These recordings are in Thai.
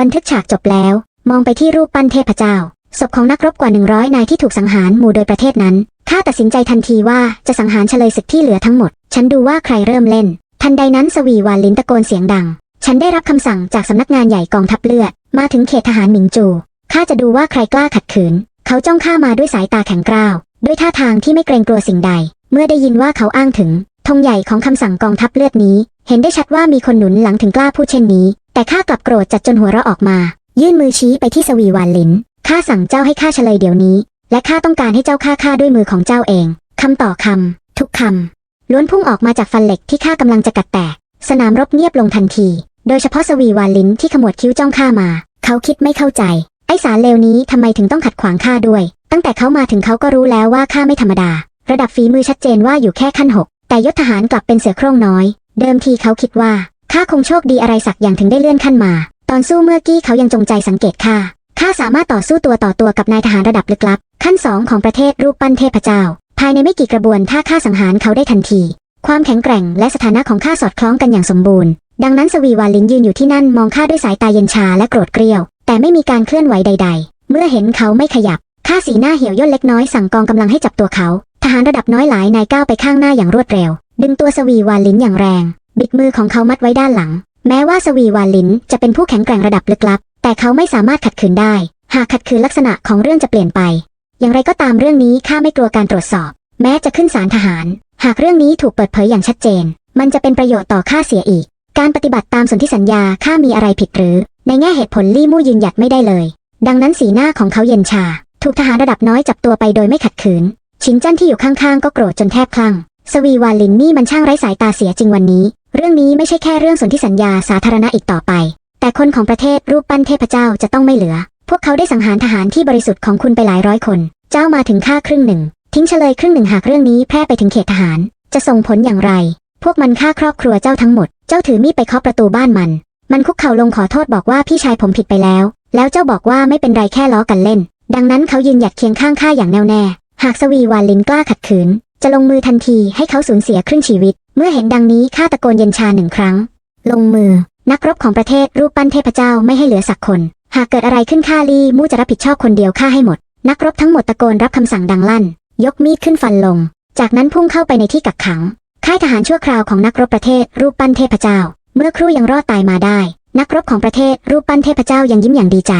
บันทึกฉากจบแล้ว มองไปที่รูปปั้นเทพเจ้า ศพของนักรบกว่า 100 นายที่ถูกสังหารหมู่โดยประเทศนั้น ข้าตัดสินใจทันทีว่าจะสังหารเฉลยศึกที่เหลือทั้งหมด ฉันดูว่าใครเริ่มเล่น ทันใดนั้นสวีวานลินตะโกนเสียงดัง ฉันได้รับคำสั่งจากสำนักงานใหญ่กองทัพเลือด มาถึงเขตทหารหมิงจู ข้าจะดูว่าใครกล้าขัดขืน เขาจ้องข้ามาด้วยสายตาแข็งกร้าว ด้วยท่าทางที่ไม่เกรงกลัวสิ่งใด เมื่อได้ยินว่าเขาอ้างถึงธงใหญ่ของคำสั่งกองทัพเลือดนี้ เห็นได้ชัดว่ามีคนหนุนหลังถึงกล้าพูดเช่นนี้ แต่ข้ากลับโกรธจัดจนหัวเราะออกมา ยื่นมือชี้ไปที่สวีวานลินข้าสั่งเจ้าให้ข้าเฉลยเดี๋ยวนี้ และข้าต้องการให้เจ้าฆ่าข้าด้วยมือของเจ้าเอง คำต่อคำทุกคำล้วนพุ่งออกมาจากฟันเหล็กที่ข้ากำลังจะกัดแตก สนามรบเงียบลงทันที โดยเฉพาะสวีวานลินที่ขมวดคิ้วจ้องข้ามา เขาคิดไม่เข้าใจ ไอสารเลวนี้ทำไมถึงต้องขัดขวางข้าด้วย ตั้งแต่เขามาถึงเขาก็รู้แล้วว่าข้าไม่ธรรมดา ระดับฝีมือชัดเจนว่าอยู่แค่ขั้นหกแต่ยศทหารกลับเป็นเสือโคร่งน้อย เดิมทีเขาคิดว่า ข้าคงโชคดีอะไรสักอย่างถึงได้เลื่อนขั้นมา ตอนสู้เมื่อกี้เขายังจงใจสังเกตข้าข้าสามารถต่อสู้ตัวต่อตัวกับนายทหารระดับลึกลับ ขั้นสองของประเทศรูปปั้นเทพเจ้า ภายในไม่กี่กระบวนท่าข้าสังหารเขาได้ทันที ความแข็งแกร่งและสถานะของข้าสอดคล้องกันอย่างสมบูรณ์ ดังนั้นสวีวาลินยืนอยู่ที่นั่นมองข้าด้วยสายตาเย็นชาและโกรธเกรี้ยว แต่ไม่มีการเคลื่อนไหวใด ๆ เมื่อเห็นเขาไม่ขยับข้าสีหน้าเหี่ยวย่นเล็กน้อยสั่งกองกำลังให้จับตัวเขา ทหารระดับน้อยหลายนายก้าวไปข้างหน้าอย่างรวดเร็ว ดึงตัวสวีวาลินอย่างแรง บิดมือของเขามัดไว้ด้านหลัง แม้ว่าสวีวาลินจะเป็นผู้แข็งแกร่งระดับลึกลับ แต่เขาไม่สามารถขัดขืนได้ หากขัดขืนลักษณะของเรื่องจะเปลี่ยนไป อย่างไรก็ตามเรื่องนี้ข้าไม่กลัวการตรวจสอบ แม้จะขึ้นศาลทหาร หากเรื่องนี้ถูกเปิดเผยอย่างชัดเจน มันจะเป็นประโยชน์ต่อข้าเสียอีก การปฏิบัติตามสนธิสัญญาข้ามีอะไรผิดหรือ ในแง่เหตุผลลี่มู่ยืนหยัดไม่ได้เลย ดังนั้นสีหน้าของเขาเย็นชา ถูกทหารระดับน้อยจับตัวไปโดยไม่ขัดขืนชินจันที่อยู่ข้างๆ ก็โกรธจนแทบคลั่งสวีวาลินนี่มันช่างไร้สายตาเสียจริงวันนี้ เรื่องนี้ไม่ใช่แค่เรื่องสนธิสัญญาสาธารณะอีกต่อไป แต่คนของประเทศรูปปั้นเทพเจ้าจะต้องไม่เหลือ พวกเขาได้สังหารทหารที่บริสุทธิ์ของคุณไปหลายร้อยคน เจ้ามาถึงค่าครึ่งหนึ่ง ทิ้งเฉลยครึ่งหนึ่งหากเรื่องนี้แพร่ไปถึงเขตทหาร จะส่งผลอย่างไร พวกมันฆ่าครอบครัวเจ้าทั้งหมด เจ้าถือมีดไปเคาะประตูบ้านมัน มันคุกเข่าลงขอโทษบอกว่าพี่ชายผมผิดไปแล้ว แล้วเจ้าบอกว่าไม่เป็นไรแค่ล้อกันเล่น ดังนั้นเขายืนหยัดเคียงข้างข้าอย่างแน่วแน่ หากสวีวาลินกล้าขัดขืน จะลงมือทันทีให้เขาสูญเสียครึ่งชีวิต เมื่อเห็นดังนี้ข้าตะโกนเย็นชาหนึ่งครั้ง ลงมือ นักรบของประเทศรูปปั้นเทพเจ้าไม่ให้เหลือสักคน หากเกิดอะไรขึ้นข้าลี่มู่จะรับผิดชอบคนเดียวฆ่าให้หมด นักรบทั้งหมดตะโกนรับคำสั่งดังลั่น ยกมีดขึ้นฟันลง จากนั้นพุ่งเข้าไปในที่กักขัง ค่ายทหารชั่วคราวของนักรบประเทศรูปปั้นเทพเจ้า เมื่อครู่ยังรอดตายมาได้ นักรบของประเทศรูปปั้นเทพเจ้ายังยิ้มอย่างดีใจ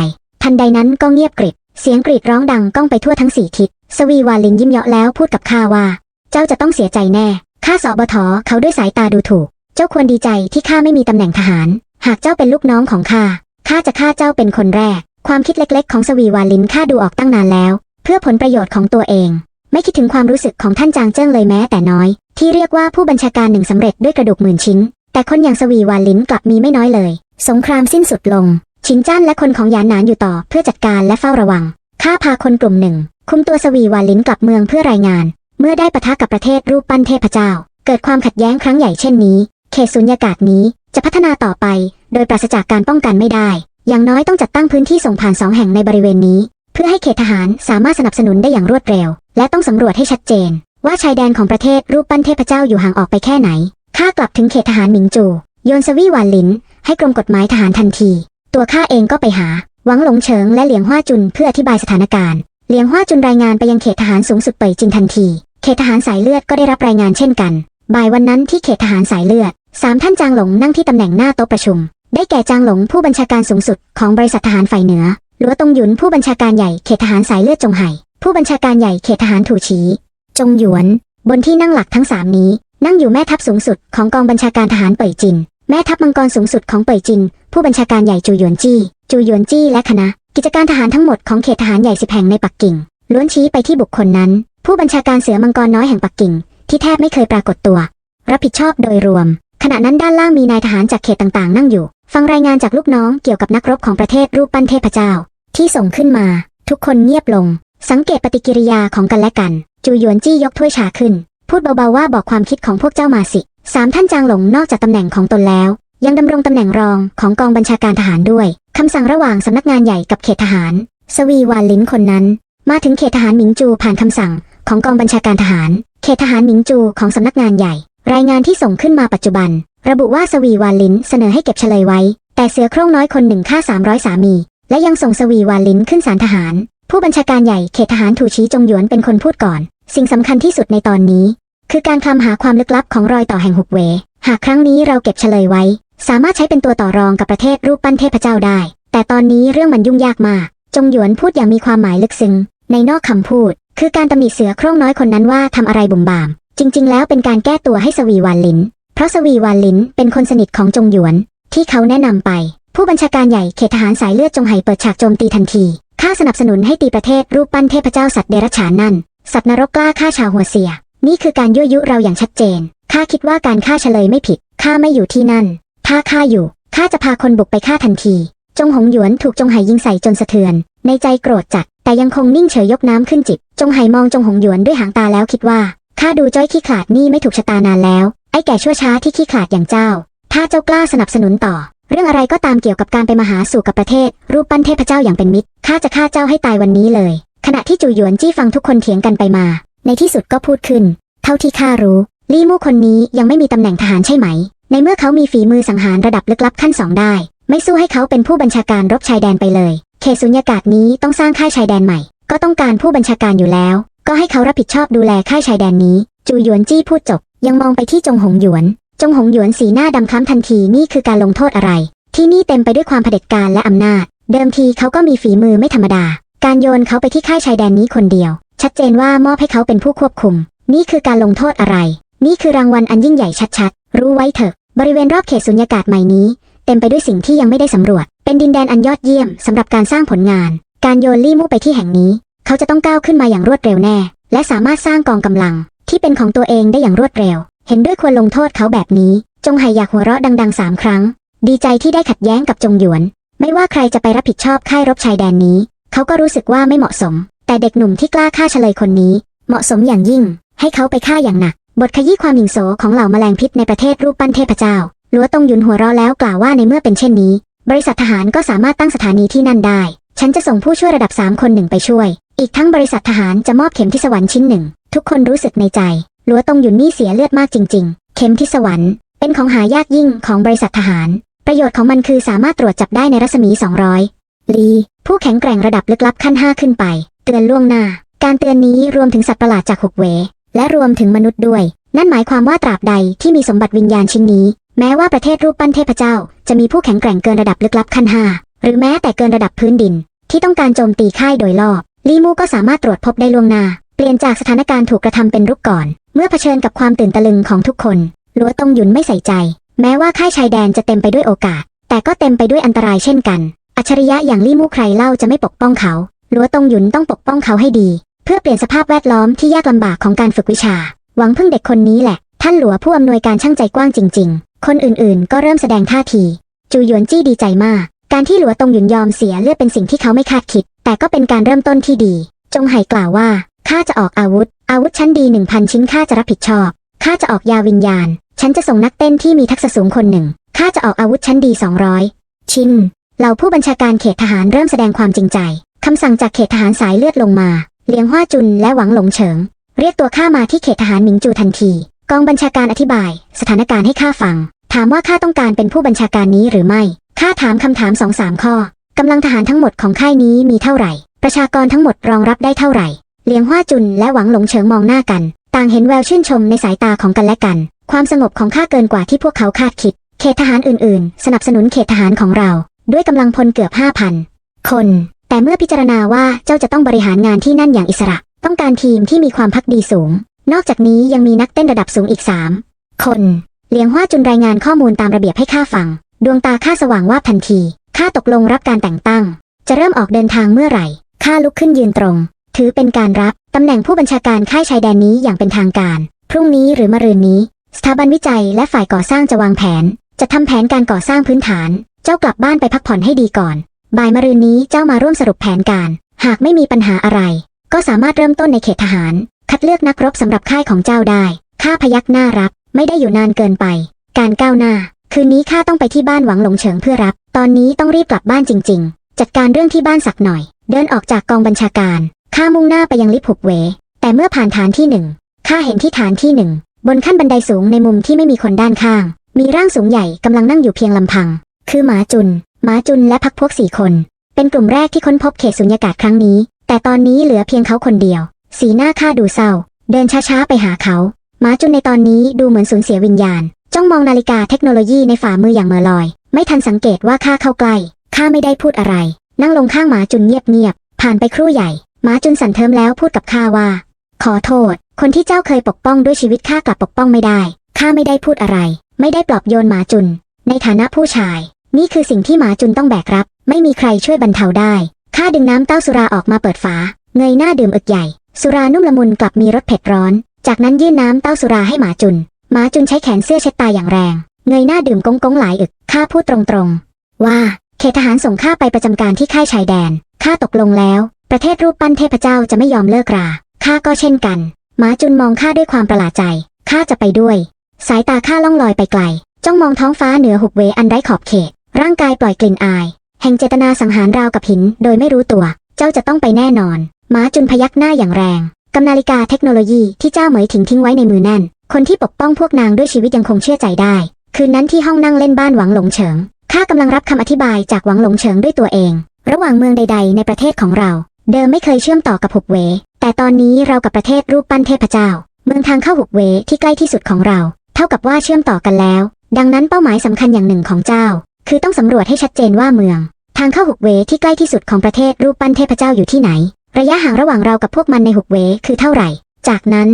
ทันใดนั้นก็เงียบกริบ เสียงกรีดร้องดังก้องไปทั่วทั้งสี่ทิศ สวีวาลินยิ้มเยาะแล้วพูดกับข้าว่า เจ้าจะต้องเสียใจแน่ ข้าสอบทอเขาด้วยสายตาดูถูก เจ้าควรดีใจที่ข้าไม่มีตำแหน่งทหาร หากเจ้าเป็นลูกน้องของข้า ข้าจะฆ่าเจ้าเป็นคนแรก ความคิดเล็กๆ ของสวีวาลินข้าดูออกตั้งนานแล้ว เพื่อผลประโยชน์ของตัวเอง ไม่คิดถึงความรู้สึกของท่านจางเจิ้งเลยแม้แต่น้อย ที่เรียกว่าผู้บัญชาการหนึ่งสำเร็จด้วยกระดูกหมื่นชิ้น แต่คนอย่างสวีวาลินกลับมีไม่น้อยเลย สงครามสิ้นสุดลง ชินจ้านและคนของยานหนานอยู่ต่อเพื่อจัดการและเฝ้าระวัง ข้าพาคนกลุ่มหนึ่ง คุมตัวสวีวาลินกลับเมืองเพื่อรายงาน เมื่อได้ปะทะกับประเทศรูปปั้นเทพเจ้า เกิดความขัดแย้งครั้งใหญ่เช่นนี้ เขตสุญญากาศนี้จะพัฒนาต่อไป โดยปราศจากการป้องกันไม่ได้ อย่างน้อยต้องจัดตั้งพื้นที่ส่งผ่านสองแห่งในบริเวณนี้ เพื่อให้เขตทหารสามารถสนับสนุนได้อย่างรวดเร็ว และต้องสำรวจให้ชัดเจน ว่าชายแดนของประเทศรูปปั้นเทพเจ้าอยู่ห่างออกไปแค่ไหนข้ากลับถึงเขตทหารหมิงจู โยนสวีหวานลิน ให้กรมกฎหมายทหารทันที ตัวข้าเองก็ไปหา หวังหลงเฉิงและเหลียงฮวาจุนเพื่ออธิบายสถานการณ์ เหลียงฮวาจุนรายงานไปยังเขตทหารสูงสุดเป่ยจินทันที ขตทหารสายเลือดก็ได้รับรายงานเช่นกัน บ่ายวันนั้นที่เขตทหารสายเลือดสามท่านจางหลงนั่งที่ตำแหน่งหน้าโต๊ะประชุม ได้แก่จางหลงผู้บัญชาการสูงสุดของบริษัททหารฝ่ายเหนือหลัวตงหยุนผู้บัญชาการใหญ่เขตทหารสายเลือดจงไห่ผู้บัญชาการใหญ่เขตทหารถูฉีจงหยวน บนที่นั่งหลักทั้งสามนี้ นั่งอยู่แม่ทัพสูงสุดของกองบัญชาการทหารเป่ยจิน แม่ทัพมังกรสูงสุดของเป่ยจิน ผู้บัญชาการใหญ่จูหยวนจี้ จูหยวนจี้และคณะ กิจการทหารทั้งหมดของเขตทหารใหญ่สิบแห่งในปักกิ่งล้วนชี้ไปที่บุคคลนั้น ผู้บัญชาการเสือมังกรน้อยแห่งปักกิ่ง ที่แทบไม่เคยปรากฏตัว รับผิดชอบโดยรวม ขณะนั้นด้านล่างมีนายทหารจากเขตต่างๆ นั่งอยู่ ฟังรายงานจากลูกน้องเกี่ยวกับนักรบของประเทศรูปปั้นเทพเจ้า ที่ส่งขึ้นมา ทุกคนเงียบลง สังเกตปฏิกิริยาของกันและกัน จูหยวนจี้ยกถ้วยชาขึ้น พูดเบาๆว่าบอกความคิดของพวกเจ้ามาสิสามท่านจางหลงนอกจากตำแหน่งของตนแล้ว ยังดำรงตำแหน่งรองของกองบัญชาการทหารด้วยคำสั่งระหว่างสำนักงานใหญ่กับเขตทหาร สวีวานลินคนนั้น มาถึงเขตทหารหมิงจูผ่านคำสั่ง ของกองบัญชาการทหาร เขตทหารหมิงจูของสำนักงานใหญ่ รายงานที่ส่งขึ้นมาปัจจุบัน ระบุว่าสวีวานลินเสนอให้เก็บเฉลยไว้ แต่เสือโคร่งน้อยคนหนึ่งฆ่าสามร้อยสามี และยังส่งสวีวานลินขึ้นศาลทหาร ผู้บัญชาการใหญ่เขตทหารถูชี้จงหยวนเป็นคนพูดก่อน สิ่งสำคัญที่สุดในตอนนี้ คือการคลำหาความลึกลับของรอยต่อแห่งหุกเว หากครั้งนี้เราเก็บเฉลยไว้ สามารถใช้เป็นตัวต่อรองกับประเทศรูปปั้นเทพเจ้าได้ แต่ตอนนี้เรื่องมันยุ่งยากมาก จงหยวนพูดอย่างมีความหมายลึกซึ้งในนอกคำพูด คือการตำหนิเสือโคร่งน้อยคนนั้นว่าทำอะไรบุ่มบาม จริง ๆ แล้วเป็นการแก้ตัวให้สวีวานลิน เพราะสวีวานลินเป็นคนสนิทของจงหยวน ที่เขาแนะนำไป ผู้บัญชาการใหญ่เขตทหารสายเลือดจงไห่เปิดฉากโจมตีทันทีข้าสนับสนุนให้ตีประเทศรูปปั้นเทพเจ้าสัตว์เดรัจฉานนั่น สัตว์นรกกล้าฆ่าชาวหัวเสีย นี่คือการยั่วยุเราอย่างชัดเจนข้าคิดว่าการฆ่าเฉลยไม่ผิดข้าไม่อยู่ที่นั่น ถ้าข้าอยู่ข้าจะพาคนบุกไปฆ่าทันที จงหงหยวนถูกจงไห่ยิงใส่จนสะเทือน ในใจโกรธจัด แต่ยังคงนิ่งเฉยยกน้ำขึ้นจิบ จงไห่มองจงหงหยวนด้วยหางตาแล้วคิดว่าข้าดูจ้อยขี้ขาดนี่ไม่ถูกชะตานานแล้ว ไอ้แก่ชั่วช้าที่ขี้ขาดอย่างเจ้า ถ้าเจ้ากล้าสนับสนุนต่อ เรื่องอะไรก็ตามเกี่ยวกับการไปมาหาสู่กับประเทศ รูปปั้นเทพเจ้าอย่างเป็นมิตรข้าจะฆ่าเจ้าให้ตายวันนี้เลย ขณะที่จูหยวนจี้ฟังทุกคนเถียงกันไปมา ในที่สุดก็พูดขึ้น เท่าที่ข้ารู้ ลี่มู่คนนี้ยังไม่มีตำแหน่งทหารใช่ไหม ในเมื่อเขามีฝีมือสังหารระดับลึกลับขั้นสองได้ ไม่สู้ให้เขาเป็นผู้บัญชาการรบชายแดนไปเลย เขตสุญญากาศนี้ต้องสร้างค่ายชายแดนใหม่ ก็ต้องการผู้บัญชาการอยู่แล้ว ก็ให้เขารับผิดชอบดูแลค่ายชายแดนนี้ จูหยวนจี้พูดจบ ยังมองไปที่จงหงหยวน จงหงหยวนสีหน้าดำคล้ำทันทีนี่คือการลงโทษอะไร ที่นี่เต็มไปด้วยความเผด็จการและอำนาจ เดิมทีเขาก็มีฝีมือไม่ธรรมดา การโยนเขาไปที่ค่ายชายแดนนี้คนเดียว ชัดเจนว่ามอบให้เขาเป็นผู้ควบคุม นี่คือการลงโทษอะไร นี่คือรางวัลอันยิ่งใหญ่ชัดๆ รู้ไว้เถอะ บริเวณรอบเขตสุญญากาศใหม่นี้ เต็มไปด้วยสิ่งที่ยังไม่ได้สำรวจ เป็นดินแดนอันยอดเยี่ยมสำหรับการสร้างผลงาน การโยนลี่มู่ไปที่แห่งนี้ เขาจะต้องก้าวขึ้นมาอย่างรวดเร็วแน่ และสามารถสร้างกองกำลัง ที่เป็นของตัวเองได้อย่างรวดเร็ว เห็นด้วยควรลงโทษเขาแบบนี้ จงไห่อยากหัวเราะดังๆสามครั้ง ดีใจที่ได้ขัดแย้งกับจงหยวน ไม่ว่าใครจะไปรับผิดชอบค่ายรบชายแดนนี้ เขาก็รู้สึกว่าไม่เหมาะสม แต่เด็กหนุ่มที่กล้าฆ่าเฉลยคนนี้ เหมาะสมอย่างยิ่ง ให้เขาไปฆ่าอย่างหนัก บทขยี้ความหิงโสของเหล่าแมลงพิษในประเทศรูปปั้นเทพเจ้าหลัวตงหยุนหัวเราะแล้วกล่าวว่าในเมื่อเป็นเช่นนี้ บริษัททหารก็สามารถตั้งสถานีที่นั่นได้ ฉันจะส่งผู้ช่วยระดับสามคนหนึ่งไปช่วย อีกทั้งบริษัททหารจะมอบเข็มทิศวรรค์ชิ้นหนึ่ง ทุกคนรู้สึกในใจ หลัวตงหยุนนี่เสียเลือดมากจริง ๆ เข็มทิศวรรค์เป็นของหายากยิ่งของบริษัททหาร ประโยชน์ของมันคือสามารถตรวจจับได้ในรัศมี 200 ลี ผู้แข็งแกร่งระดับลึกลับขั้น 5 ขึ้นไป เตือนล่วงหน้า การเตือนนี้รวมถึงสัตว์ประหลาดจากหกเว และรวมถึงมนุษย์ด้วย นั่นหมายความว่าตราบใดที่มีสมบัติวิญญาณชิ้นนี้ แม้ว่าประเทศรูปปั้นเทพเจ้า จะมีผู้แข็งแกร่งเกินระดับลึกลับขั้น5หรือแม้แต่เกินระดับพื้นดิน ที่ต้องการโจมตีค่ายโดยรอบลีมูก็สามารถตรวจพบได้ล่วงหน้า เปลี่ยนจากสถานการณ์ถูกกระทำเป็นรุกก่อน เมื่อเผชิญกับความตื่นตะลึงของทุกคนลัวตงหยุนไม่ใส่ใจ แม้ว่าค่ายชายแดนจะเต็มไปด้วยโอกาส แต่ก็เต็มไปด้วยอันตรายเช่นกัน อัจฉริยะอย่างลี่มู่ใครเล่าจะไม่ปกป้องเขาลัวตงหยุนต้องปกป้องเขาให้ดี เพื่อเปลี่ยนสภาพแวดล้อมที่ยากลำบากของการฝึกวิชา หวังพึ่งเด็กคนนี้แหละ ท่านหลัวผู้อำนวยการช่างใจกว้างจริงๆ คนอื่นๆ ก็เริ่มแสดงท่าที จูหยวนจี้ดีใจมาก การที่หลัวตงหยุนยอมเสียเลือดเป็นสิ่งที่เขาไม่คาดคิด แต่ก็เป็นการเริ่มต้นที่ดี จงไห่กล่าวว่าข้าจะออกอาวุธ อาวุธชั้นดีหนึ่งพันชิ้นข้าจะรับผิดชอบข้าจะออกยาวิญญาณ ฉันจะส่งนักเต้นที่มีทักษะสูงคนหนึ่งข้าจะออกอาวุธชั้นดี200ชิ้นเหล่าผู้บัญชาการเขตทหารเริ่มแสดงความจริงใจคำสั่งจากเขตทหารสายเลือดลงมาเลียงฮว่าจุนและหวังหลงเฉิง เรียกตัวข้ามาที่เขตทหารหมิงจูทันที กองบัญชาการอธิบาย สถานการณ์ให้ข้าฟัง ถามว่าข้าต้องการเป็นผู้บัญชาการนี้หรือไม่ข้าถามคำถามสองสามข้อกำลังทหารทั้งหมดของค่ายนี้มีเท่าไหร่ ประชากรทั้งหมดรองรับได้เท่าไหร่เลียงฮว่าจุนและหวังหลงเฉิงมองหน้ากัน ต่างเห็นแววชื่นชมในสายตาของกันและกัน ความสงบของข้าเกินกว่าที่พวกเขาคาดคิด เขตทหารอื่นๆ สนับสนุนเขตทหารของเรา ด้วยกำลังพลเกือบ5,000คน แต่เมื่อพิจารณาว่าเจ้าจะต้องบริหารงานที่นั่นอย่างอิสระ ต้องการทีมที่มีความพักดีสูง นอกจากนี้ยังมีนักเต้นระดับสูงอีก3คนเลียงฮว่าจุนรายงานข้อมูลตามระเบียบให้ข้าฟัง ดวงตาข้าสว่างว่าทันทีข้าตกลงรับการแต่งตั้ง จะเริ่มออกเดินทางเมื่อไหร่ข้าลุกขึ้นยืนตรง ถือเป็นการรับตำแหน่งผู้บัญชาการค่ายชายแดนนี้อย่างเป็นทางการ พรุ่งนี้หรือมะรืนนี้ สถาบันวิจัยและฝ่ายก่อสร้างจะวางแผน จะทำแผนการก่อสร้างพื้นฐาน เจ้ากลับบ้านไปพักผ่อนให้ดีก่อน บ่ายมะรืนนี้เจ้ามาร่วมสรุปแผนการ หากไม่มีปัญหาอะไร ก็สามารถเริ่มต้นในเขตทหาร คัดเลือกนักรบสำหรับค่ายของเจ้าได้ ข้าพยักหน้ารับ ไม่ได้อยู่นานเกินไป การก้าวหน้า คืนนี้ข้าต้องไปที่บ้านหวังหลงเฉิงเพื่อรับ ตอนนี้ต้องรีบกลับบ้านจริง ๆ จัดการเรื่องที่บ้านสักหน่อย เดินออกจากกองบัญชาการ ข้ามุ่งหน้าไปยังลิฟหุบเว แต่เมื่อผ่านฐานที่หนึ่ง ข้าเห็นที่ฐานที่หนึ่ง บนขั้นบันไดสูงในมุมที่ไม่มีคนด้านข้าง มีร่างสูงใหญ่กำลังนั่งอยู่เพียงลำพัง คือหมาจุน หมาจุนและพักพวกสี่คน เป็นกลุ่มแรกที่ค้นพบเขตสุญญากาศครั้งนี้ แต่ตอนนี้เหลือเพียงเขาคนเดียว สีหน้าข้าดูเศร้า เดินช้าๆไปหาเขาหมาจุนในตอนนี้ดูเหมือนสูญเสียวิญญาณ จ้องมองนาฬิกาเทคโนโลยีในฝ่ามืออย่างเมอลอย ไม่ทันสังเกตว่าข้าเข้าใกล้ข้าไม่ได้พูดอะไร นั่งลงข้างหมาจุนเงียบๆผ่านไปครู่ใหญ่หมาจุนสั่นเทิมแล้วพูดกับข้าว่า ขอโทษ คนที่เจ้าเคยปกป้องด้วยชีวิตข้ากลับปกป้องไม่ได้ข้าไม่ได้พูดอะไร ไม่ได้ปลอบโยนหมาจุน ในฐานะผู้ชาย นี่คือสิ่งที่หมาจุนต้องแบกรับ ไม่มีใครช่วยบรรเทาได้ข้าดึงน้ำเต้าสุราออกมาเปิดฝา เงยหน้าดื่มอึกใหญ่ สุรานุ่มละมุนกลับมีรสเผ็ดร้อน จากนั้นยื่นน้ำเต้าสุราให้หมาจุน หมาจุนใช้แขนเสื้อเช็ดตาอย่างแรง เงยหน้าดื่มกงกงหลายอึก ข้าพูดตรงๆ ว่า เขตทหารส่งข้าไปประจำการที่ค่ายชายแดน ข้าตกลงแล้ว ประเทศรูปปั้นเทพเจ้าจะไม่ยอมเลิกรา ข้าก็เช่นกัน หมาจุนมองข้าด้วยความประหลาดใจ ข้าจะไปด้วย สายตาข้าล่องลอยไปไกล จ้องมองท้องฟ้าเหนือหุบเวอันไร้ขอบเขต ร่างกายปล่อยกลิ่นอาย แห่งเจตนาสังหารราวกับหิน โดยไม่รู้ตัว เจ้าจะต้องไปแน่นอน มาจุนพยักหน้าอย่างแรงกำนาฬิกาเทคโนโลยีที่เจ้าเหมยถิงทิ้งไว้ในมือแน่น คนที่ปกป้องพวกนางด้วยชีวิตยังคงเชื่อใจได้ คืนนั้นที่ห้องนั่งเล่นบ้านหวังหลงเฉิงข้ากำลังรับคำอธิบายจากหวังหลงเฉิงด้วยตัวเอง ระหว่างเมืองใด ๆ ในประเทศของเรา เดิมไม่เคยเชื่อมต่อกับหุบเว แต่ตอนนี้เรากับประเทศรูปปั้นเทพเจ้า เมืองทางเข้าหุบเวที่ใกล้ที่สุดของเรา เท่ากับว่าเชื่อมต่อกันแล้ว ดังนั้นเป้าหมายสำคัญอย่างหนึ่งของเจ้า คือต้องสำรวจให้ชัดเจนว่าเมือง ทางเข้าหุบเวที่ใกล้ที่สุดของประเทศรูปปั้นเทพเจ้าอยู่ที่ไหน ระยะห่างระหว่างเรากับพวกมันในหุบเวคือเท่าไหร่ จากนั้น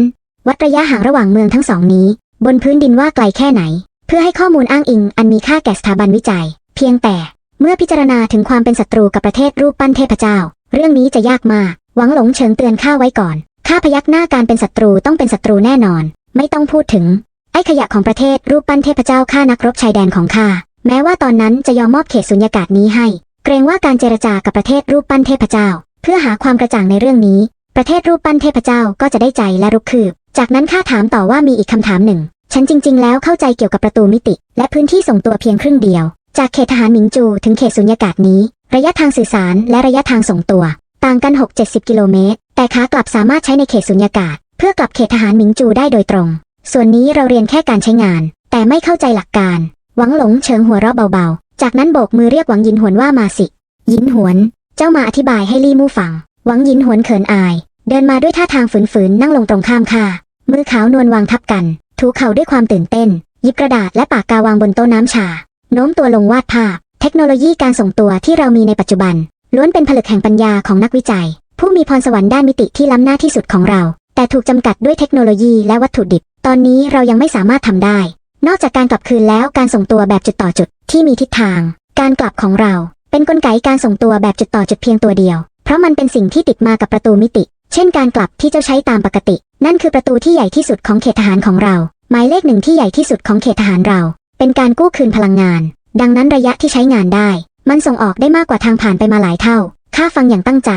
วัดระยะห่างระหว่างเมืองทั้งสองนี้ บนพื้นดินว่าไกลแค่ไหน เพื่อให้ข้อมูลอ้างอิง อันมีค่าแก่สถาบันวิจัย เพียงแต่ เมื่อพิจารณาถึงความเป็นศัตรูกับประเทศรูปปั้นเทพเจ้า เรื่องนี้จะยากมาก หวังหลงเฉิงเตือนข้าไว้ก่อนข้าพยักหน้าการเป็นศัตรูต้องเป็นศัตรูแน่นอน ไม่ต้องพูดถึง ไอ้ขยะของประเทศรูปปั้นเทพเจ้าข้านักรบชายแดนของข้าแม้ว่าตอนนั้นจะยอมมอบเขตสุญญากาศนี้ให้ เกรงว่าการเจรจากับประเทศรูปปั้นเทพเจ้า เพื่อหาความกระจ่างในเรื่องนี้ ประเทศรูปปั้นเทพเจ้าก็จะได้ใจและรุกคืบ จากนั้นข้าถามต่อว่ามีอีกคำถามหนึ่ง ฉันจริง ๆ แล้วเข้าใจเกี่ยวกับประตูมิติ และพื้นที่ส่งตัวเพียงครึ่งเดียว จากเขตทหารหมิงจูถึงเขตสุญญากาศนี้ ระยะทางสื่อสารและระยะทางส่งตัว ต่างกัน 6-70 กิโลเมตร แต่ขากลับสามารถใช้ในเขตสุญญากาศ เพื่อกลับเขตทหารหมิงจูได้โดยตรง ส่วนนี้เราเรียนแค่การใช้งาน แต่ไม่เข้าใจหลักการ หวังหลงเฉิงหัวเราะเบาๆ จากนั้นโบกมือเรียกหวังยินหวนว่ามาสิ ยินหวน เจ้ามาอธิบายให้ลี่มู่ฟัง หวังยินหวนเขินอาย เดินมาด้วยท่าทางฝืนๆนั่งลงตรงข้ามค่ะมือขาวนวลวางทับกัน ถูเข่าด้วยความตื่นเต้น หยิบกระดาษและปากกาวางบนโต๊ะน้ำชา โน้มตัวลงวาดภาพ เทคโนโลยีการส่งตัวที่เรามีในปัจจุบัน ล้วนเป็นผลึกแห่งปัญญาของนักวิจัย ผู้มีพรสวรรค์ด้านมิติที่ล้ำหน้าที่สุดของเรา แต่ถูกจำกัดด้วยเทคโนโลยีและวัตถุดิบ ตอนนี้เรายังไม่สามารถทำได้ นอกจากการกลับคืนแล้วการส่งตัวแบบจุดต่อจุดที่มีทิศทาง การกลับของเรา เป็นกลไกการส่งตัวแบบจุดต่อจุดเพียงตัวเดียว เพราะมันเป็นสิ่งที่ติดมากับประตูมิติ เช่นการกลับที่เจ้าใช้ตามปกติ นั่นคือประตูที่ใหญ่ที่สุดของเขตทหารของเรา หมายเลขหนึ่งที่ใหญ่ที่สุดของเขตทหารเรา เป็นการกู้คืนพลังงาน ดังนั้นระยะที่ใช้งานได้ มันส่งออกได้มากกว่าทางผ่านไปมาหลายเท่าข้าฟังอย่างตั้งใจ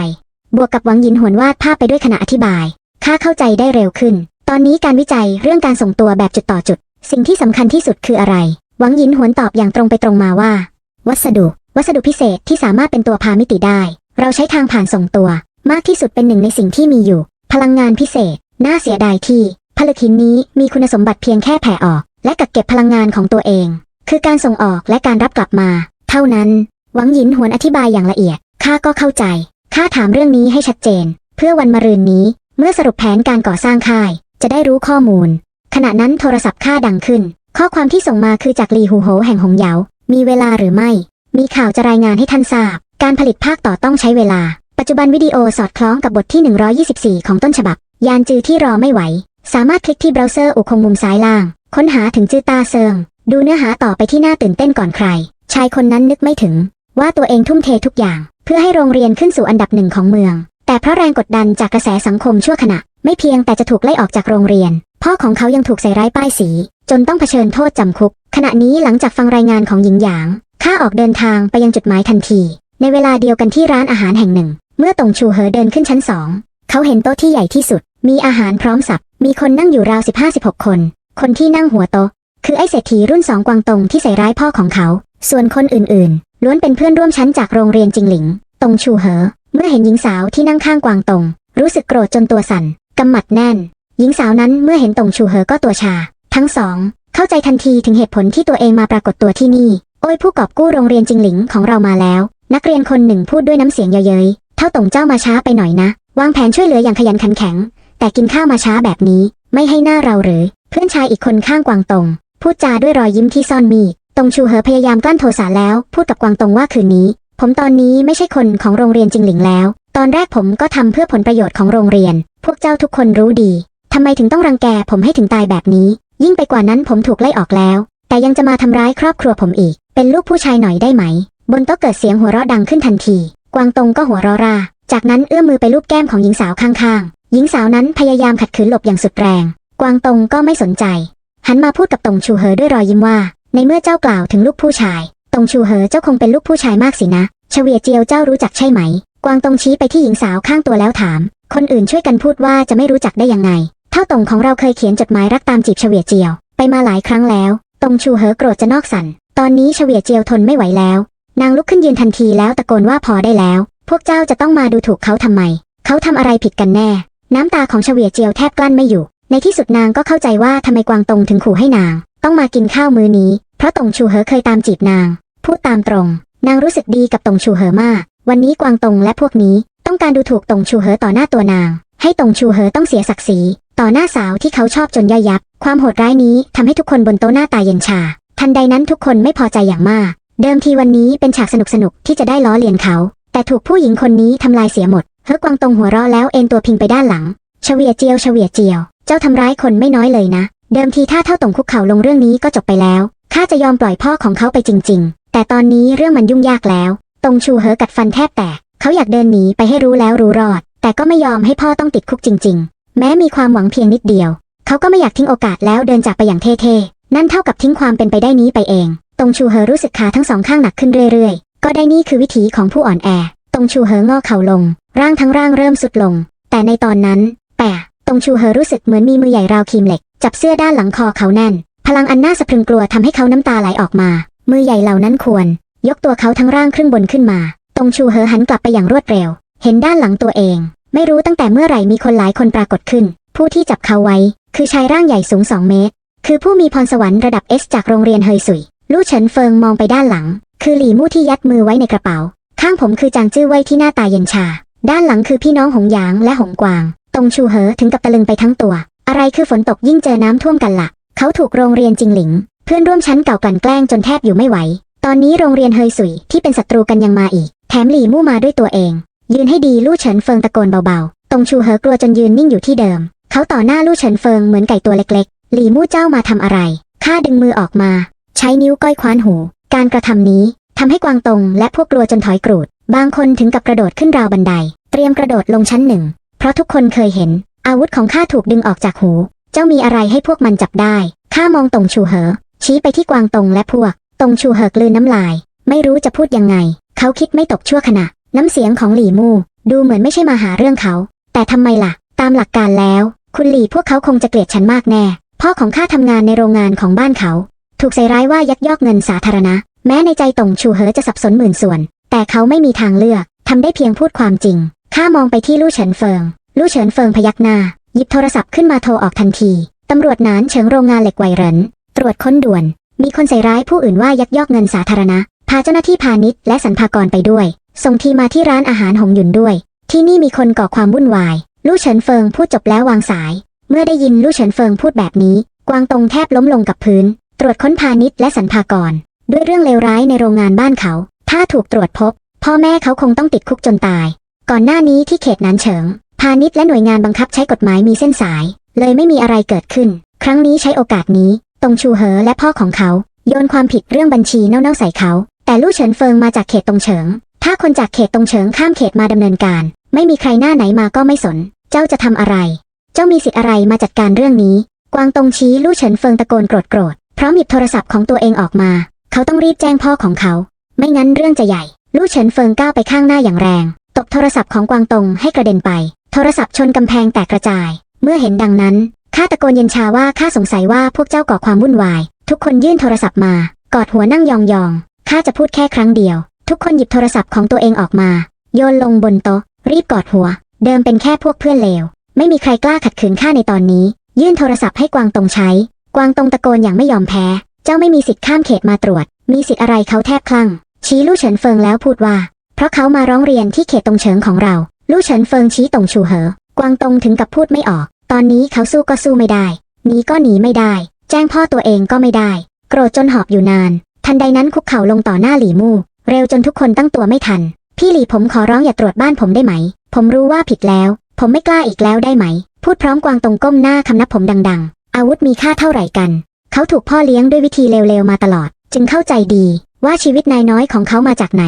บวกกับหวังยินหวนวาดภาพไปด้วยขณะอธิบายข้าเข้าใจได้เร็วขึ้น ตอนนี้การวิจัยเรื่องการส่งตัวแบบจุดต่อจุด สิ่งที่สำคัญที่สุดคืออะไรหวังยินหวนตอบอย่างตรงไปตรงมาว่า วัสดุ วัสดุพิเศษที่สามารถเป็นตัวพามิติได้ เราใช้ทางผ่านส่งตัว มากที่สุดเป็นหนึ่งในสิ่งที่มีอยู่ พลังงานพิเศษ น่าเสียดายที่ ผลึกหินนี้มีคุณสมบัติเพียงแค่แผ่ออก และกักเก็บพลังงานของตัวเอง คือการส่งออกและการรับกลับมา เท่านั้น หวังหยินหวนอธิบายอย่างละเอียดข้าก็เข้าใจข้าถามเรื่องนี้ให้ชัดเจน เพื่อวันมะรืนนี้ เมื่อสรุปแผนการก่อสร้างค่าย จะได้รู้ข้อมูล ขณะนั้นโทรศัพท์ข้าดังขึ้น ข้อความที่ส่งมาคือจากลีฮูโฮแห่งหงเหยา มีเวลาหรือไม่ มีข่าวจะรายงานให้ท่านทราบ การผลิตภาคต่อต้องใช้เวลา ปัจจุบันวิดีโอสอดคล้องกับบทที่ 124 ของต้นฉบับ ยานจือที่รอไม่ไหว สามารถคลิกที่เบราว์เซอร์อุคงมุมซ้ายล่าง ค้นหาถึงจื้อตาเซิง ดูเนื้อหาต่อไปที่น่าตื่นเต้นก่อนใคร ชายคนนั้นนึกไม่ถึง ว่าตัวเองทุ่มเททุกอย่าง เพื่อให้โรงเรียนขึ้นสู่อันดับหนึ่งของเมือง แต่เพราะแรงกดดันจากกระแสสังคมชั่วขณะ ไม่เพียงแต่จะถูกไล่ออกจากโรงเรียน พ่อของเขายังถูกใส่ร้ายป้ายสี จนต้องเผชิญโทษจำคุก ขณะนี้หลังจากฟังรายงานของหญิงหยาง ข้าออกเดินทางไปยังจุดหมายทันที ในเวลาเดียวกันที่ร้านอาหารแห่งหนึ่ง เมื่อตงชูเหอเดินขึ้นชั้นสองเขาเห็นโต๊ะที่ใหญ่ที่สุด มีอาหารพร้อมสับ มีคนนั่งอยู่ราวสิบห้าสิบหกคน คนที่นั่งหัวโต๊ะ คือไอ้เศรษฐีรุ่นสองกวางตงที่ใส่ร้ายพ่อของเขา ส่วนคนอื่นๆ ล้วนเป็นเพื่อนร่วมชั้นจากโรงเรียนจิงหลิง ตงชูเหอ เมื่อเห็นหญิงสาวที่นั่งข้างกวางตง รู้สึกโกรธจนตัวสั่นกำหมัดแน่น หญิงสาวนั้นเมื่อเห็นตงชูเหอก็ตัวชา ทั้งสอง เข้าใจทันทีถึงเหตุผลที่ตัวเองมาปรากฏตัวที่นี่ โอ้ยผู้กอบกู้โรงเรียนจิงหลิงของเรามาแล้ว นักเรียนคนหนึ่งพูดด้วยน้ำเสียงเย้ยเท่าตงเจ้ามาช้าไปหน่อยนะ วางแผนช่วยเหลืออย่างขยันขันแข็ง แต่กินข้าวมาช้าแบบนี้ ไม่ให้หน้าเราหรือ เพื่อนชายอีกคนข้างกวางตงพูดจาด้วยรอยยิ้มที่ซ่อนมีตงชูเหอพยายามกลั้นโทสะแล้ว พูดกับกวางตงว่าคืนนี้ ผมตอนนี้ไม่ใช่คนของโรงเรียนจิงหลิงแล้ว ตอนแรกผมก็ทำเพื่อผลประโยชน์ของโรงเรียน พวกเจ้าทุกคนรู้ดีทำไมถึงต้องรังแกผมให้ถึงตายแบบนี้ ยิ่งไปกว่านั้นผมถูกไล่ออกแล้ว แต่ยังจะมาทำร้ายครอบครัวผมอีก เป็นลูกผู้ชายหน่อยได้ไหม บนโต๊ะเกิดเสียงหัวเราะดังขึ้นทันที กวางตงก็หัวเราะรา จากนั้นเอื้อมมือไปลูบแก้มของหญิงสาวข้างๆ หญิงสาวนั้นพยายามขัดขืนหลบอย่างสุดแรง กวางตงก็ไม่สนใจ หันมาพูดกับตงชูเหอด้วยรอยยิ้มว่า ในเมื่อเจ้ากล่าวถึงลูกผู้ชาย ตงชูเหอเจ้าคงเป็นลูกผู้ชายมากสินะ เฉวียเจียวเจ้ารู้จักใช่ไหม กวางตงชี้ไปที่หญิงสาวข้างตัวแล้วถาม คนอื่นช่วยกันพูดว่าจะไม่รู้จักได้ยังไง เท่าตงของเราเคยเขียนจดหมายรักตามจีบเฉวียเจียว ไปมาหลายครั้งแล้ว ตงชูเหอโกรธจะนอกสัน ตอนนี้เฉวียเจียวทนไม่ไหวแล้ว นางลุกขึ้นยืนทันทีแล้วตะโกนว่าพอได้แล้ว พวกเจ้าจะต้องมาดูถูกเขาทำไม เขาทำอะไรผิดกันแน่ น้ำตาของเฉวียเจียวแทบกลั้นไม่อยู่ ในที่สุดนางก็เข้าใจว่าทำไมกวางตงถึงขู่ให้นาง ต้องมากินข้าวมื้อนี้ เพราะตงชูเหอเคยตามจีบนาง พูดตามตรง นางรู้สึกดีกับตงชูเหอมาก วันนี้กวางตงและพวกนี้ต้องการดูถูกตงชูเหอต่อหน้าตัวนาง ให้ตงชูเหอต้องเสียศักดิ์ศรีต่อหน้าสาวที่เขาชอบจนย่อยยับ ความโหดร้ายนี้ทำให้ทุกคนบนโต๊ะหน้าตาเย็นชา ทันใดนั้นทุกคนไม่พอใจอย่างมาก เดิมทีวันนี้เป็นฉากสนุกๆที่จะได้ล้อเลียนเขา แต่ถูกผู้หญิงคนนี้ทำลายเสียหมด เฮอกวางตงหัวเราะแล้วเอ็นตัวพิงไปด้านหลังเฉวียเจียวเฉวียเจียว เจ้าทำร้ายคนไม่น้อยเลยนะ เดิมทีถ้าเท่าตงคุกเข่าลงเรื่องนี้ก็จบไปแล้ว ข้าจะยอมปล่อยพ่อของเขาไปจริง ๆ แต่ตอนนี้เรื่องมันยุ่งยากแล้ว ตงชูเหอกัดฟันแทบแตก เขาอยากเดินหนีไปให้รู้แล้วรู้รอด แต่ก็ไม่ยอมให้พ่อต้องติดคุกจริง ๆ แม้มีความหวังเพียงนิดเดียว เขาก็ไม่อยากทิ้งโอกาสแล้วเดินจากไปอย่างเท่ๆ นั่นเท่ากับทิ้งความเป็นไปได้นี้ไปเองตงชูเหอรู้สึกขาทั้งสองข้างหนักขึ้นเรื่อยๆ ก็ได้นี่คือวิถีของผู้อ่อนแอตงชูเหองอเข่าลง ร่างทั้งร่างเริ่มสุดลง แต่ในตอนนั้นแต่ตงชูเหอรู้สึกเหมือนมีมือใหญ่ราวคีมเหล็ก จับเสื้อด้านหลังคอเขาแน่น พลังอันน่าสะพรึงกลัวทำให้เขาน้ำตาไหลออกมา มือใหญ่เหล่านั้นควร ยกตัวเขาทั้งร่างครึ่งบนขึ้นมาตงชูเหอหันกลับไปอย่างรวดเร็ว เห็นด้านหลังตัวเอง ไม่รู้ตั้งแต่เมื่อไหร่มีคนหลายคนปรากฏขึ้น ผู้ที่จับเขาไว้คือชายร่างใหญ่สูง 2 เมตร คือผู้มีพรสวรรค์ระดับเอสจากโรงเรียนเฮยสุย ลู่เฉินเฟิงมองไปด้านหลัง คือหลี่มู่ที่ยัดมือไว้ในกระเป๋า ข้างผมคือจางจื้อไว้ที่หน้าตาเย็นชา ด้านหลังคือพี่น้องหงหยางและหงกวาง ตรงชูเหอถึงกับตะลึงไปทั้งตัว อะไรคือฝนตกยิ่งเจอน้ำท่วมกันละ่ะ เขาถูกโรงเรียนจิงหลิง เพื่อนร่วมชั้นเก่ากันแกล้งจนแทบอยู่ไม่ไหว ตอนนี้โรงเรียนเฮยสุยที่เป็นศัตรูกันยังมาอีก แถมหลี่มู่มาด้วยตัวเอง ยืนให้ดีลู่เฉินเฟิงตะโกนเบาๆ ตรงชูเหอกลัวจนยืนนิ่งอยู่ที่เดิม เขาต่อหน้าลู่เฉินเฟิงเหมือนไก่ตัวเล็กๆ หลี่มู่เจ้ามาทำอะไร ข้าดึงมือออกมา ใช้นิ้วก้อยคว้านหู การกระทำนี้ทำให้กวางตงและพวกกลัวจนถอยกรูด บางคนถึงกับกระโดดขึ้นราวบันได เตรียมกระโดดลงชั้นหนึ่ง เพราะทุกคนเคยเห็น อาวุธของข้าถูกดึงออกจากหู เจ้ามีอะไรให้พวกมันจับได้ ข้ามองตงชูเหอ ชี้ไปที่กวางตงและพวก ตงชูเหอกลืนน้ำลาย ไม่รู้จะพูดยังไง เขาคิดไม่ตกชั่วขณะ น้ำเสียงของหลี่มู่ ดูเหมือนไม่ใช่มาหาเรื่องเขา แต่ทำไมล่ะ ตามหลักการแล้ว คุณหลี่พวกเขาคงจะเกลียดฉันมากแน่ พ่อของข้าทำงานในโรงงานของบ้านเขา ถูกใส่ร้ายว่ายักยอกเงินสาธารณะ แม้ในใจตงชูเหอจะสับสนหมื่นส่วน แต่เขาไม่มีทางเลือกทำได้เพียงพูดความจริง ข้ามองไปที่ลู่เฉินเฟิง ลู่เฉินเฟิงพยักหน้า หยิบโทรศัพท์ขึ้นมาโทรออกทันที ตำรวจนานเฉิงโรงงานเหล็กไวเหรินตรวจค้นด่วน มีคนใส่ร้ายผู้อื่นว่ายักยอกเงินสาธารณะ พาเจ้าหน้าที่พาณิชย์และสรรพากรไปด้วย ส่งทีมาที่ร้านอาหารหงหยุนด้วย ที่นี่มีคนก่อความวุ่นวาย ลู่เฉินเฟิงพูดจบแล้ววางสาย เมื่อได้ยินลู่เฉินเฟิงพูดแบบนี้ กวางตงแทบล้มลงกับพื้น ตรวจค้นพาณิชย์และสรรพากร ด้วยเรื่องเลวร้ายในโรงงานบ้านเขา ถ้าถูกตรวจพบ พ่อแม่เขาคงต้องติดคุกจนตาย ก่อนหน้านี้ที่เขตนั้นเฉิง พาณิชย์และหน่วยงานบังคับใช้กฎหมายมีเส้นสาย เลยไม่มีอะไรเกิดขึ้น ครั้งนี้ใช้โอกาสนี้ ตงชูเหอและพ่อของเขาโยนความผิดเรื่องบัญชีเน่าๆใส่เขา แต่ลู่เฉินเฟิงมาจากเขตตงเฉิง ถ้าคนจากเขตตงเฉิงข้ามเขตมาดำเนินการ ไม่มีใครหน้าไหนมาก็ไม่สน เจ้าจะทำอะไร เจ้ามีสิทธิ์อะไรมาจัดการเรื่องนี้ กวางตงชี้ลู่เฉินเฟิงตะโกนโกรธโกรธพร้อมหยิบโทรศัพท์ของตัวเองออกมา เขาต้องรีบแจ้งพ่อของเขา ไม่งั้นเรื่องจะใหญ่ ลู่เฉินเฟิงก้าวไปข้างหน้าอย่างแรง ตบโทรศัพท์ของกวางตงให้กระเด็นไป โทรศัพท์ชนกำแพงแตกกระจาย เมื่อเห็นดังนั้นข้าตะโกนเย็นชาว่าข้าสงสัยว่าพวกเจ้าก่อความวุ่นวาย ทุกคนยื่นโทรศัพท์มา กอดหัวนั่งยองๆข้าจะพูดแค่ครั้งเดียว ทุกคนหยิบโทรศัพท์ของตัวเองออกมา โยนลงบนโต๊ะ รีบกอดหัว เดิมเป็นแค่พวกเพื่อนเลว ไม่มีใครกล้าขัดขืนข้าในตอนนี้ ยื่นโทรศัพท์ให้กวางตงใช้ กวางตงตะโกนอย่างไม่ยอมแพ้ เจ้าไม่มีสิทธิ์ข้ามเขตมาตรวจ มีสิทธิ์อะไรเขาแทบคลั่ง ชี้ลู่เฉินเฟิงแล้วพูดว่า เพราะเขามาร้องเรียนที่เขตตงเฉิงของเรา ลู่เฉินเฟิงชี้ตงชูเหอ กวางตงถึงกับพูดไม่ออก ตอนนี้เขาสู้ก็สู้ไม่ได้ หนีก็หนีไม่ได้ แจ้งพ่อตัวเองก็ไม่ได้ โกรธจนหอบอยู่นาน ทันใดนั้นคุกเข่าลงต่อหน้าหลี่มู่ เร็วจนทุกคนตั้งตัวไม่ทัน พี่หลี่ผมขอร้องอย่าตรวจบ้านผมได้ไหม ผมรู้ว่าผิดแล้ว ผมไม่กล้าอีกแล้วได้ไหม พูดพร้อมกวางตรงก้มหน้าคำนับผมดัง ๆ อาวุธมีค่าเท่าไหร่กัน เขาถูกพ่อเลี้ยงด้วยวิธีเลวๆมาตลอด จึงเข้าใจดีว่าชีวิตนายน้อยของเขามาจากไหน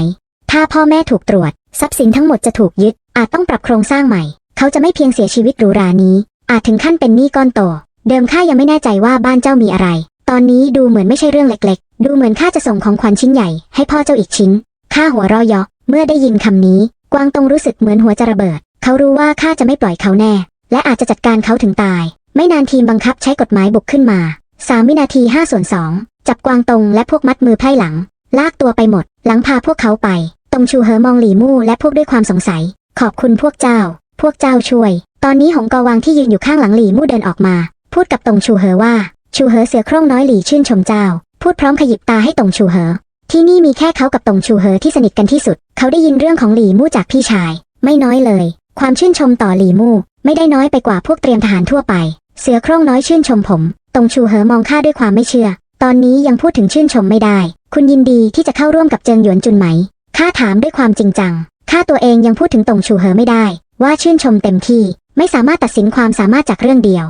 ถ้าพ่อแม่ถูกตรวจ ทรัพย์สินทั้งหมดจะถูกยึด อาจต้องปรับโครงสร้างใหม่ เขาจะไม่เพียงเสียชีวิตหรูหรานี้ อาจถึงขั้นเป็นหนี้ก้อนโต เดิมข้ายังไม่แน่ใจว่าบ้านเจ้ามีอะไร ตอนนี้ดูเหมือนไม่ใช่เรื่องเล็ก ๆ ดูเหมือนข้าจะส่งของขวัญชิ้นใหญ่ให้พ่อเจ้าอีกชิ้น ข้าหัวเรอยเยาะเมื่อได้ยินคำนี้ กวางตงรู้สึกเหมือนหัวจะระเบิด เขารู้ว่าข้าจะไม่ปล่อยเขาแน่ และอาจจะจัดการเขาถึงตาย ไม่นานทีมบังคับใช้กฎหมายบุกขึ้นมา3วินาที5ส่วน2จับกวางตงและพวกมัดมือไพ่หลัง ลากตัวไปหมด หลังพาพวกเขาไป ตงชูเหอมองหลี่มู่และพวกด้วยความสงสัย ขอบคุณพวกเจ้า พวกเจ้าช่วย ตอนนี้หงกอวางที่ยืนอยู่ข้างหลังหลี่มู่เดินออกมา พูดกับตงชูเหอว่า ชูเหอเสือโคร่งน้อยหลี่ชื่นชมเจ้า พูดพร้อมขยิบตาให้ตงชูเหอ ที่นี่มีแค่เขากับตงชูเหอที่สนิทกันที่สุด เขาได้ยินเรื่องของหลี่มู่จากพี่ชาย ไม่น้อยเลย ความชื่นชมต่อหลี่มู่ ไม่ได้น้อยไปกว่าพวกเตรียมทหารทั่วไป เสือโคร่งน้อยชื่นชมผม ตงชูเหอมองข้าด้วยความไม่เชื่อ ตอนนี้ยังพูดถึงชื่นชมไม่ได้ คุณยินดีที่จะเข้าร่วมกับเจิงหยวนจุนไหมข้าถามด้วยความจริงจังข้าตัวเองยังพูดถึงตงชูเหอไม่ได้ ว่าชื่นชมเต็มที่ ไม่สามารถตัดสินความสามารถจากเรื่องเดียว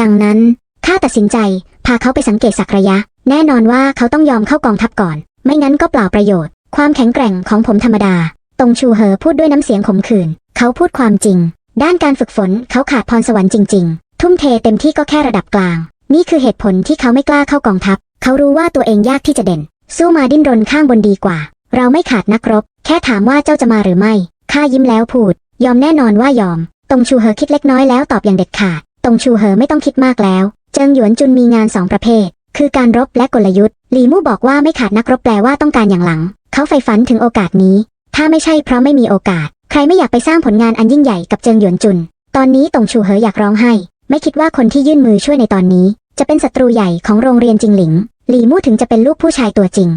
ดังนั้นข้าตัดสินใจ พาเขาไปสังเกตสักระยะ แน่นอนว่าเขาต้องยอมเข้ากองทัพก่อนไม่งั้นก็เปล่าประโยชน์ ความแข็งแกร่งของผมธรรมดาตงชูเหอพูดด้วยน้ำเสียงขมขื่น เขาพูดความจริง ด้านการฝึกฝนเขาขาดพรสวรรค์จริง ๆ ทุ่มเทเต็มที่ก็แค่ระดับกลาง นี่คือเหตุผลที่เขาไม่กล้าเข้ากองทัพ เขารู้ว่าตัวเองยากที่จะเด่น สู้มาดิ้นรนข้างบนดีกว่า เราไม่ขาดนักรบ แค่ถามว่าเจ้าจะมาหรือไม่ ข้ายิ้มแล้วพูด ยอมแน่นอนว่ายอมตงชูเหอคิดเล็กน้อยแล้วตอบอย่างเด็ดขาดตงชูเหอไม่ต้องคิดมากแล้ว เจิงหยวนจุนมีงานสองประเภท คือการรบและกลยุทธ์ หลีมู่บอกว่าไม่ขาดนักรบแปลว่าต้องการอย่างหลัง เขาใฝ่ฝันถึงโอกาสนี้ ถ้าไม่ใช่เพราะไม่มีโอกาส ใครไม่อยากไปสร้างผลงานอันยิ่งใหญ่กับเจิงหยวนจุน ตอนนี้ตงชูเหออยากร้องไห้ ไม่คิดว่าคนที่ยื่นมือช่วยในตอนนี้ จะเป็นศัตรูใหญ่ของโรงเรียนจิงหลิง หลีมู่ถึงจะเป็นลูกผู้ชายตัวจริง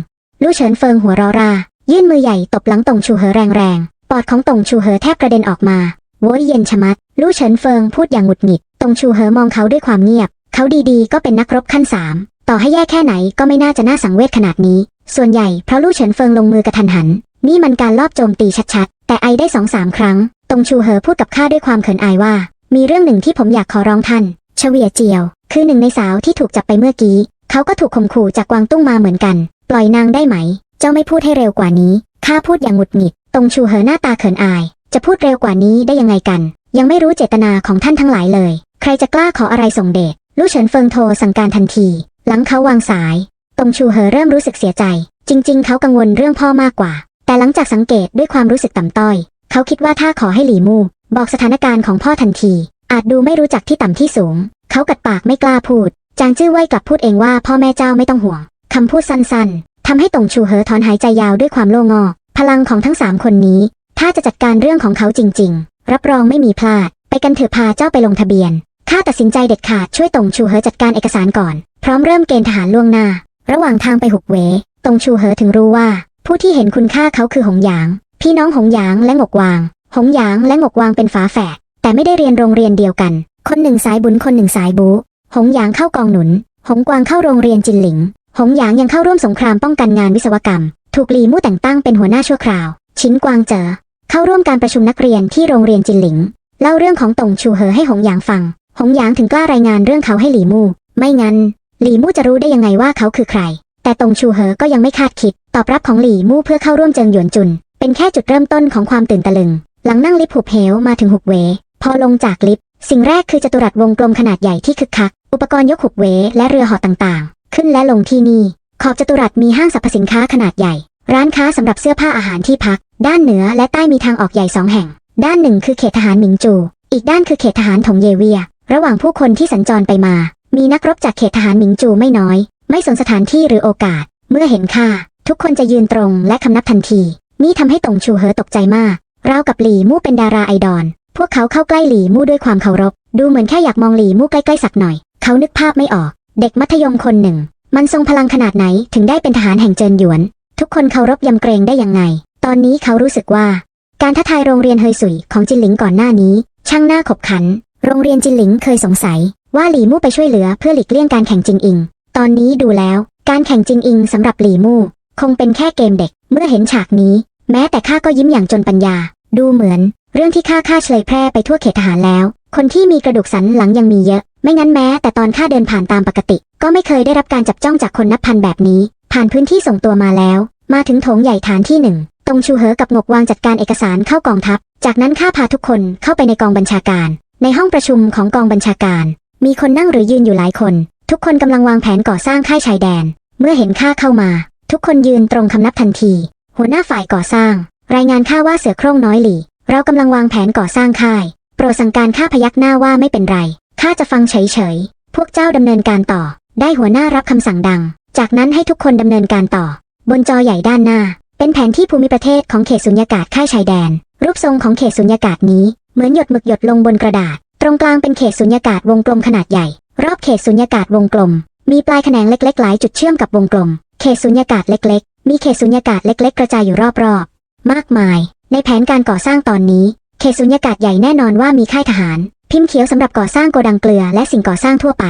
ลู่เฉินเฟิงหัวรอรา ยื่นมือใหญ่ตบหลังตงชูเหอแรงๆ ปอดของตงชูเหอแทบกระเด็นออกมาโว้ยเย็นชะมัด ลู่เฉินเฟิงพูดอย่างหงุดหงิด ตงชูเหอมองเขาด้วยความเงียบ เขาดีๆ ก็เป็นนักรบขั้นสาม ต่อให้แย่แค่ไหนก็ไม่น่าจะน่าสังเวชขนาดนี้ ส่วนใหญ่เพราะลู่เฉินเฟิงลงมือกระทันหัน นี่มันการลอบโจมตีชัดๆ แต่ไอได้สองสามครั้งตงชูเหอพูดกับข้าด้วยความเขินอายว่า มีเรื่องหนึ่งที่ผมอยากขอร้องท่านเฉวียเจียว คือหนึ่งในสาวที่ถูกจับไปเมื่อกี้ เขาก็ถูกข่มขู่จากกวางตุ้งมาเหมือนกัน ปล่อยนางได้ไหม เจ้าไม่พูดให้เร็วกว่านี้ข้าพูดอย่างหงุดหงิด ตรงชูเหอหน้าตาเขินอาย จะพูดเร็วกว่านี้ได้ยังไงกัน ยังไม่รู้เจตนาของท่านทั้งหลายเลย ใครจะกล้าขออะไรส่งเดชลู่เฉินเฟิงโทรสั่งการทันที หลังเขาวางสาย ตงชูเหอเริ่มรู้สึกเสียใจ จริง ๆ เขากังวลเรื่องพ่อมากกว่า แต่หลังจากสังเกตด้วยความรู้สึกต่ำต้อย เขาคิดว่าถ้าขอให้หลีมู่ บอกสถานการณ์ของพ่อทันที อาจดูไม่รู้จักที่ต่ำที่สูง เขากัดปากไม่กล้าพูด จางจื้อไว้กลับพูดเองว่าพ่อแม่เจ้าไม่ต้องห่วงคำพูดสั้นๆทำให้ตงชูเหอถอนหายใจยาวด้วยความโล่งอกพลังของทั้งสามคนนี้ ถ้าจะจัดการเรื่องของเขาจริง ๆ รับรองไม่มีพลาด ไปกันเถอะพาเจ้าไปลงทะเบียนข้าตัดสินใจเด็ดขาดช่วยตงชูเหอจัดการเอกสารก่อน พร้อมเริ่มเกณฑ์ทหารล่วงหน้า ระหว่างทางไปหุกเว ตงชูเหอถึงรู้ว่า ผู้ที่เห็นคุณค่าเขาคือหงหยาง พี่น้องหงหยางและหงกวาง หงหยางและหงกวางเป็นฝาแฝดแต่ไม่ได้เรียนโรงเรียนเดียวกัน คนหนึ่งสายบุญคนหนึ่งสายบูหงหยางเข้ากองหนุน หงกวางเข้าโรงเรียนจินหลิง หงหยางยังเข้าร่วมสงครามป้องกันงานวิศวกรรม ถูกหลีมู่แต่งตั้งเป็นหัวหน้าชั่วคราว ชินกวางเจอ เข้าร่วมการประชุมนักเรียนที่โรงเรียนจินหลิง เล่าเรื่องของตงชูเหอให้หงหยางฟัง หงหยางถึงกล้ารายงานเรื่องเขาให้หลีมู่ ไม่งั้น หลี่มู่จะรู้ได้ยังไงว่าเขาคือใคร แต่ตงชูเหอก็ยังไม่คาดคิด ตอบรับของหลี่มู่เพื่อเข้าร่วมเจิงหยวนจุน เป็นแค่จุดเริ่มต้นของความตื่นตะลึง หลังนั่งลิฟต์หุบเหวมาถึงหุบเว พอลงจากลิฟต์สิ่งแรกคือจัตุรัสวงกลมขนาดใหญ่ที่คึกคัก อุปกรณ์ยกหุบเวและเรือหาะต่างๆ ขึ้นและลงที่นี่ ขอบจัตุรัสมีห้างสรรพสินค้าขนาดใหญ่ ร้านค้าสำหรับเสื้อผ้าอาหารที่พัก ด้านเหนือและใต้มีทางออกใหญ่สองแห่ง ด้านหนึ่งคือเขตทหารหมิงจู อีกด้านคือเขตทหารถงเยเวีย ระหว่างผู้คนที่สัญจรไปมา มีนักรบจากเขตทหารหมิงจูไม่น้อย ไม่สนสถานที่หรือโอกาส เมื่อเห็นข้าทุกคนจะยืนตรงและคำนับทันที นี่ทำให้ตงชูเหอตกใจมาก ราวกับหลี่มู่เป็นดาราไอดอลพวกเขาเข้าใกล้หลี่มู่ด้วยความเคารพ ดูเหมือนแค่อยากมองหลี่มู่ใกล้ๆสักหน่อย เขานึกภาพไม่ออก เด็กมัธยมคนหนึ่ง มันทรงพลังขนาดไหนถึงได้เป็นทหารแห่งเจินหยวน ทุกคนเคารพยำเกรงได้ยังไง ตอนนี้เขารู้สึกว่า การท้าทายโรงเรียนเฮยสุยของจินหลิงก่อนหน้านี้ ช่างน่าขบขัน โรงเรียนจินหลิงเคยสงสัย ว่าหลี่มู่ไปช่วยเหลือเพื่อหลีกเลี่ยงการแข่งจริงอิง ตอนนี้ดูแล้ว การแข่งจริงอิงสำหรับหลี่มู่ คงเป็นแค่เกมเด็ก เมื่อเห็นฉากนี้ แม้แต่ข้าก็ยิ้มอย่างจนปัญญา ดูเหมือน เรื่องที่ข้าฆ่าเฉลยแพร่ไปทั่วเขตทหารแล้ว คนที่มีกระดูกสันหลังยังมีเยอะ ไม่งั้นแม้แต่ตอนข้าเดินผ่านตามปกติ ก็ไม่เคยได้รับการจับจ้องจากคนนับพันแบบนี้ ผ่านพื้นที่ส่งตัวมาแล้ว มาถึงโถงใหญ่ฐานที่หนึ่งตรงชูเหอกับงกวางจัดการเอกสารเข้ากองทัพ จากนั้นข้าพาทุกคนเข้าไปในกองบัญชาการ ในห้องประชุมของกองบัญชาการ มีคนนั่งหรือยืนอยู่หลายคน ทุกคนกำลังวางแผนก่อสร้างค่ายชายแดน เมื่อเห็นข้าเข้ามา ทุกคนยืนตรงคำนับทันที หัวหน้าฝ่ายก่อสร้าง รายงานข้าว่าเสือโคร่งน้อยหลี่เรากำลังวางแผนก่อสร้างค่าย โปรดสั่งการข้าพยักหน้าว่าไม่เป็นไรข้าจะฟังเฉยๆ พวกเจ้าดำเนินการต่อ ได้หัวหน้ารับคำสั่งดัง จากนั้นให้ทุกคนดำเนินการต่อ บนจอใหญ่ด้านหน้า เป็นแผนที่ภูมิประเทศของเขตสุญญากาศค่ายชายแดน รูปทรงของเขตสุญญากาศนี้ เหมือนหยดหมึกหยดลงบนกระดาษ ตรงกลางเป็นเขตสุญญากาศวงกลมขนาดใหญ่ รอบเขตสุญญากาศวงกลม มีปลายแขนงเล็กๆ หลายจุดเชื่อมกับวงกลม เขตสุญญากาศเล็ก ๆ มีเขตสุญญากาศเล็ก ๆ กระจายอยู่รอบๆ มากมาย ในแผนการก่อสร้างตอนนี้ เขตสุญญากาศใหญ่แน่นอนว่ามีค่ายทหาร พิมพ์เขียวสำหรับก่อสร้างโกดังเกลือและสิ่งก่อสร้างทั่วไป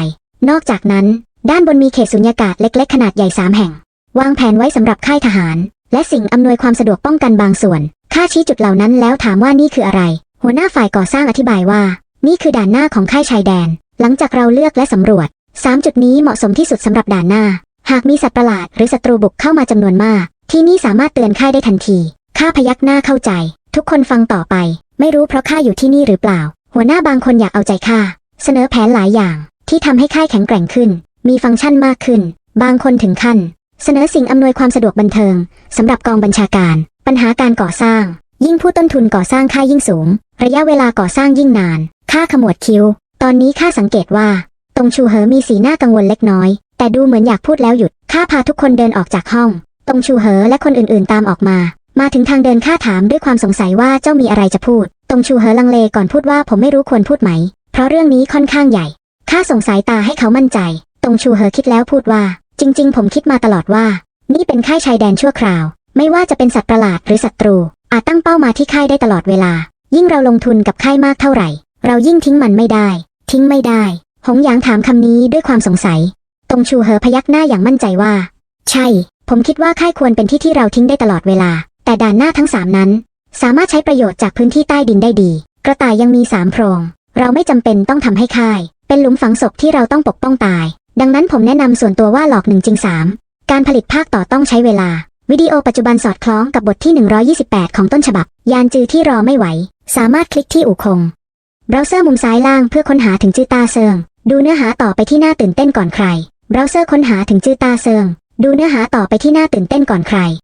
นอกจากนั้น ด้านบนมีเขตสุญญากาศเล็ก ๆ ขนาดใหญ่สามแห่ง วางแผนไว้สำหรับค่ายทหาร และสิ่งอำนวยความสะดวกป้องกันบางส่วนข้าชี้จุดเหล่านั้นแล้วถามว่านี่คืออะไร หัวหน้าฝ่ายก่อสร้างอธิบายว่า นี่คือด่านหน้าของค่ายชายแดน หลังจากเราเลือกและสำรวจสามจุดนี้เหมาะสมที่สุดสำหรับด่านหน้า หากมีสัตว์ประหลาดหรือศัตรูบุกเข้ามาจำนวนมาก ที่นี่สามารถเตือนค่ายได้ทันทีข้าพยักหน้าเข้าใจ ทุกคนฟังต่อไป ไม่รู้เพราะข้าอยู่ที่นี่หรือเปล่า หัวหน้าบางคนอยากเอาใจข้าเสนอแผนหลายอย่าง ที่ทำให้ค่ายแข็งแกร่งขึ้น มีฟังก์ชันมากขึ้น บางคนถึงขั้น เสนอสิ่งอำนวยความสะดวกบันเทิงสำหรับกองบัญชาการ ปัญหาการก่อสร้าง ยิ่งผู้ต้นทุนก่อสร้างค่ายยิ่งสูง ระยะเวลาก่อสร้างยิ่งนาน ค่าขมวดคิ้ว ตอนนี้ข้าสังเกตว่า ตรงชูเหอมีสีหน้ากังวลเล็กน้อย แต่ดูเหมือนอยากพูดแล้วหยุด ข้าพาทุกคนเดินออกจากห้อง ตรงชูเหอและคนอื่นๆตามออกมา มาถึงทางเดินข้าถามด้วยความสงสัยว่าเจ้ามีอะไรจะพูด ตรงชูเหอลังเลก่อนพูดว่าผมไม่รู้ควรพูดไหม เพราะเรื่องนี้ค่อนข้างใหญ่ ข้าส่งสายตาให้เขามั่นใจ ตรงชูเหอคิดแล้วพูดว่า จริง ๆ ผมคิดมาตลอดว่า นี่เป็นค่ายชายแดนชั่วคราว ไม่ว่าจะเป็นสัตว์ประหลาดหรือศัตรู อาจตั้งเป้ามาที่ค่ายได้ตลอดเวลา ยิ่งเราลงทุนกับค่ายมากเท่าไหร่ เรายิ่งทิ้งมันไม่ได้ ทิ้งไม่ได้ หงหยางถามคำนี้ด้วยความสงสัย ตรงชูเหอพยักหน้าอย่างมั่นใจว่า ใช่ ผมคิดว่าค่ายควรเป็นที่ที่เราทิ้งได้ตลอดเวลา แต่ด่านหน้าทั้งสามนั้น สามารถใช้ประโยชน์จากพื้นที่ใต้ดินได้ดี กระต่ายยังมีสามโพรง เราไม่จำเป็นต้องทำให้ค่าย เป็นหลุมฝังศพที่เราต้องปกป้องตาย ดังนั้นผมแนะนำส่วนตัวว่าหลอกหนึ่งจริงสามการผลิตภาคต่อต้องใช้เวลา วิดีโอปัจจุบันสอดคล้องกับบทที่ 128 ของต้นฉบับ ยานจือที่รอไม่ไหว สามารถคลิกที่อู่คง เบราว์เซอร์มุมซ้ายล่างเพื่อค้นหาถึงจื้อตาเซิง ดูเนื้อหาต่อไปที่น่าตื่นเต้นก่อนใคร เบราว์เซอร์ค้นหาถึงจื้อตาเซิง ดูเนื้อหาต่อไปที่น่าตื่นเต้นก่อนใคร